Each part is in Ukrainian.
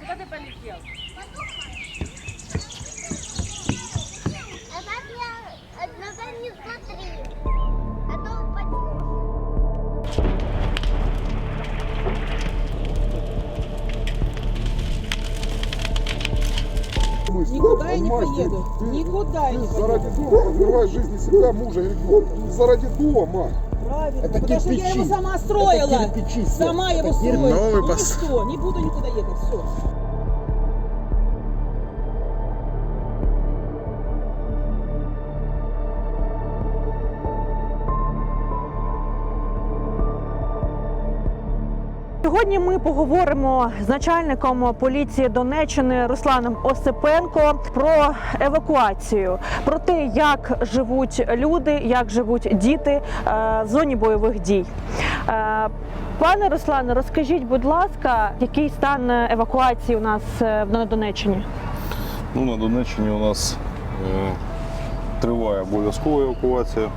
Куда ты полетел? А так я одного не смотри. А то упадешь. Никуда я не поеду. Никуда я не Ты поеду. заради дома подвергаешь жизни себя, мужа и ребенка. Заради дома. Правильно. Это потому что я кирпичи. его сама строила. Это кирпичи, Свет. Сама Это его кирпичи. строила. Новый Ну и пос- что? Не буду никуда ехать. Все. Сьогодні ми поговоримо з начальником поліції Донеччини Русланом Осипенко про евакуацію, про те, як живуть люди, як живуть діти е, в зоні бойових дій. Е, Пане Руслане, розкажіть, будь ласка, який стан евакуації у нас е, на Донеччині? Ну, на Донеччині у нас е, триває обов'язкова евакуація,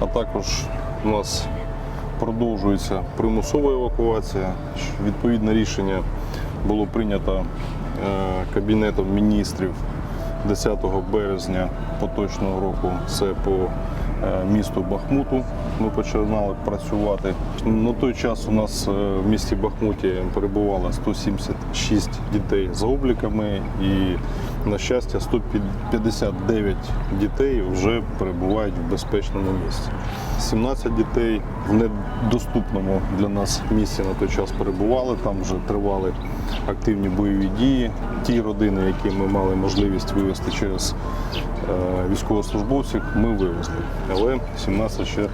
а також у нас продовжується примусова евакуація. Відповідне рішення було прийнято е, Кабінетом міністрів 10 березня поточного року. Це по місту Бахмуту. Ми починали працювати. На той час у нас е, в місті Бахмуті перебувало 176 дітей з обліками і, на щастя, 159 дітей вже перебувають в безпечному місці. 17 дітей в недоступному для нас місці на той час перебували. Там вже тривали активні бойові дії. Ті родини, які ми мали можливість вивезти через е, військовослужбовців, ми вивезли. Але 17 ще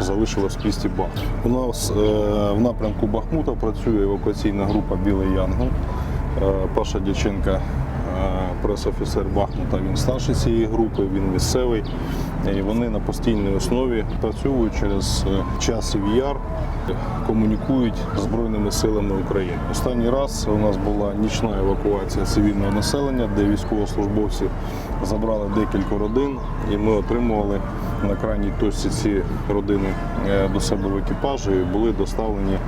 залишилось в місті Бахмут. У нас е, в напрямку Бахмута працює евакуаційна група Білий Янгол. Е, Паша Дяченка, е, прес-офіцер Бахмута, він старший цієї групи, він місцевий. І вони на постійній основі працюють через е, часів яр, комунікують з Збройними силами України. Останній раз у нас була нічна евакуація цивільного населення, де військовослужбовці забрали декілька родин, і ми отримували на крайній точці ці родини е, до себе в екіпажі і були доставлені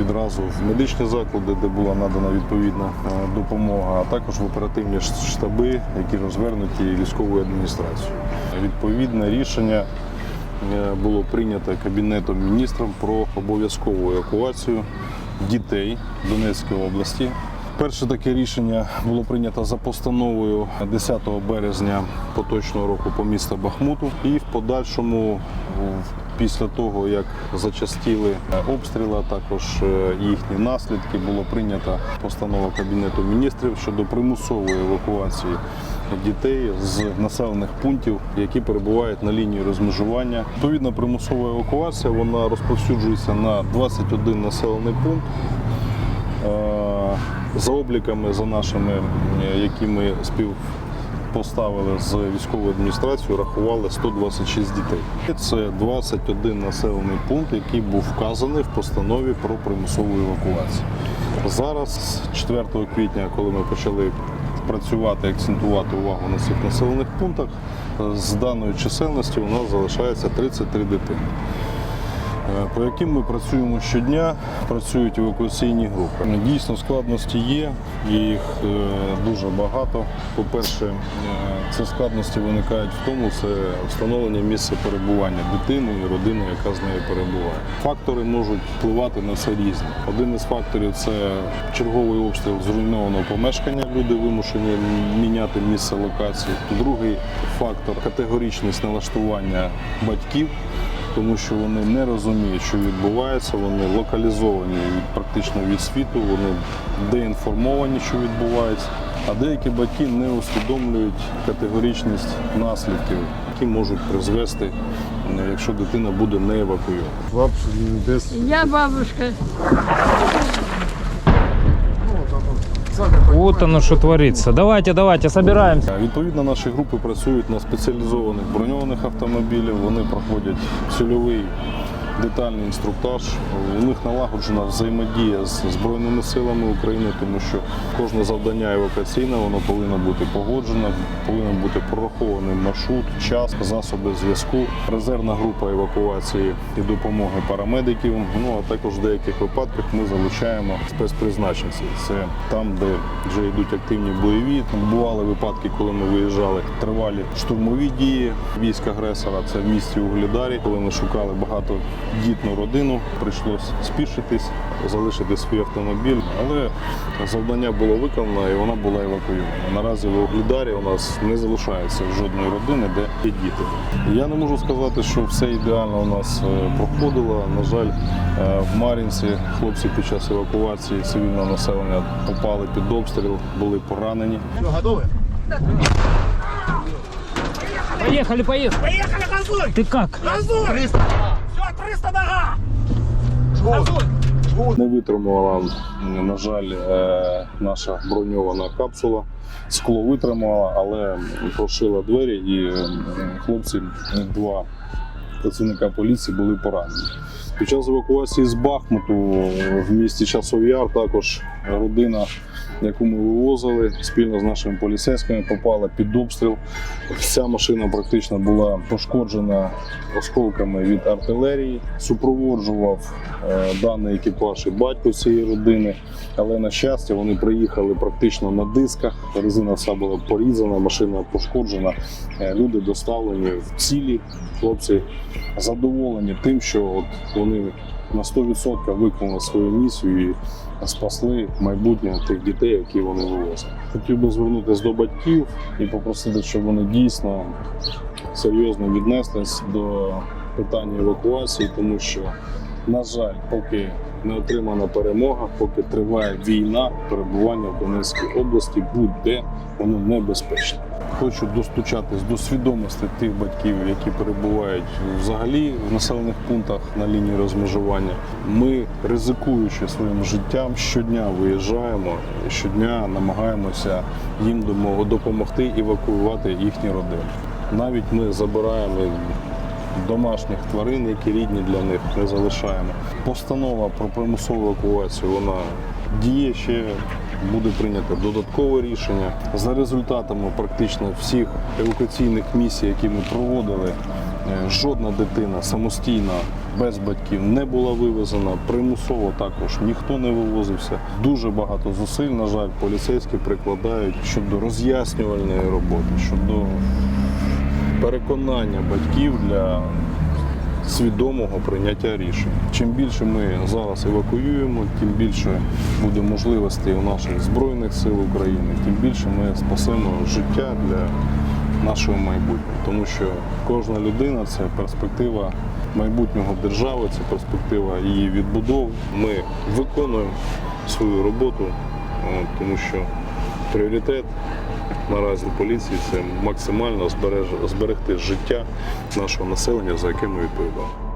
відразу в медичні заклади, де була надана відповідна е, допомога, а також в оперативні штаби, які розвернуті військовою адміністрацією. Відповідне рішення е, було прийнято Кабінетом міністрів про обов'язкову евакуацію дітей Донецької області. Перше таке рішення було прийнято за постановою 10 березня поточного року по місту Бахмуту. І в подальшому, після того як зачастіли обстріли, а також е, їхні наслідки, було прийнята постанова Кабінету міністрів щодо примусової евакуації дітей з населених пунктів, які перебувають на лінії розмежування. Відповідно, примусова евакуація вона розповсюджується на 21 населений пункт. За обліками, за нашими, які ми співпоставили з військовою адміністрацією, рахували 126 дітей. Це 21 населений пункт, який був вказаний в постанові про примусову евакуацію. Зараз, 4 квітня, коли ми почали працювати, акцентувати увагу на цих населених пунктах, з даної чисельності у нас залишається 33 дитини по яким ми працюємо щодня, працюють евакуаційні групи. Дійсно, складності є, їх е, дуже багато. По-перше, е, ці складності виникають в тому, це встановлення місця перебування дитини і родини, яка з нею перебуває. Фактори можуть впливати на це різні. Один із факторів це черговий обстріл зруйнованого помешкання. Люди вимушені міняти місце локації. Другий фактор категоричність налаштування батьків тому що вони не розуміють, що відбувається, вони локалізовані практично від світу, вони деінформовані, що відбувається. А деякі батьки не усвідомлюють категорічність наслідків, які можуть призвести, е, якщо дитина буде не евакуйована. Бабушка без... Я бабушка. Вот оно що твориться. Давайте, давайте, собираемся. Е, Відповідно, наші групи працюють на спеціалізованих броньованих автомобілях. Вони проходять цільовий детальний інструктаж. У них налагоджена взаємодія з Збройними силами України, тому що кожне завдання евакуаційне воно повинно бути погоджено, повинен бути прорахований маршрут, час, засоби зв'язку, резервна група евакуації і допомоги парамедиків. Ну а також в деяких випадках ми залучаємо спецпризначенців. Це там, де вже йдуть активні бойові. Бували випадки, коли ми виїжджали тривалі штурмові дії військ агресора. Це в місті Углідарі, коли ми шукали багатодітну родину. Прийшлось спішитись, залишити свій автомобіль, але завдання було виконано і вона була евакуйована. Наразі в Углідарі у нас не залишається жодної родини, де є діти. Я не можу сказати, що все ідеально у нас е, проходило. На жаль, е, в Мар'їнці хлопці під час евакуації цивільного населення попали під обстріл, були поранені. Поехали, поехали. Поехали, газуй! Ты как? Газуй! 300! Нога! Не витримувала, на жаль, е, наша броньована капсула. Скло витримала, але прошила двері, і хлопці, два працівника поліції, були поранені. Під час евакуації з Бахмуту в місті Часов Яр також родина, яку ми вивозили спільно з нашими поліцейськими, попала під обстріл. Вся машина практично була пошкоджена осколками від артилерії. Супроводжував е, даний екіпаж і батько цієї родини. Але на щастя вони приїхали практично на дисках. Резина вся була порізана, машина пошкоджена. Е, Люди доставлені в цілі. Хлопці задоволені тим, що от вони на 100% виконали свою місію і спасли майбутнє тих дітей, які вони вивозили. Хотів би звернутися до батьків і попросити, щоб вони дійсно серйозно віднеслись до питання евакуації, тому що, на жаль, поки не отримана перемога, поки триває війна, перебування в Донецькій області будь-де воно небезпечне. Хочу достучатись до свідомості тих батьків, які перебувають взагалі в населених пунктах на лінії розмежування. Ми, ризикуючи своїм життям, щодня виїжджаємо, щодня намагаємося їм допомогти евакуювати їхні родини. Навіть ми забираємо домашніх тварин, які рідні для них, не залишаємо. Постанова про примусову евакуацію вона діє ще. Буде прийнято додаткове рішення за результатами практично всіх евакуаційних місій, які ми проводили. е, Жодна дитина самостійно без батьків не була вивезена. Примусово також ніхто не вивозився. Дуже багато зусиль, на жаль, поліцейські прикладають щодо роз'яснювальної роботи, щодо переконання батьків для свідомого прийняття рішень. Чим більше ми зараз евакуюємо, тим більше буде можливостей у наших збройних сил України, тим більше ми спасемо життя для нашого майбутнього. Тому що кожна людина це перспектива майбутнього держави, це перспектива її відбудов. Ми виконуємо свою роботу, тому що пріоритет наразі поліції це максимально зберегти життя нашого населення, за яке ми відповідаємо.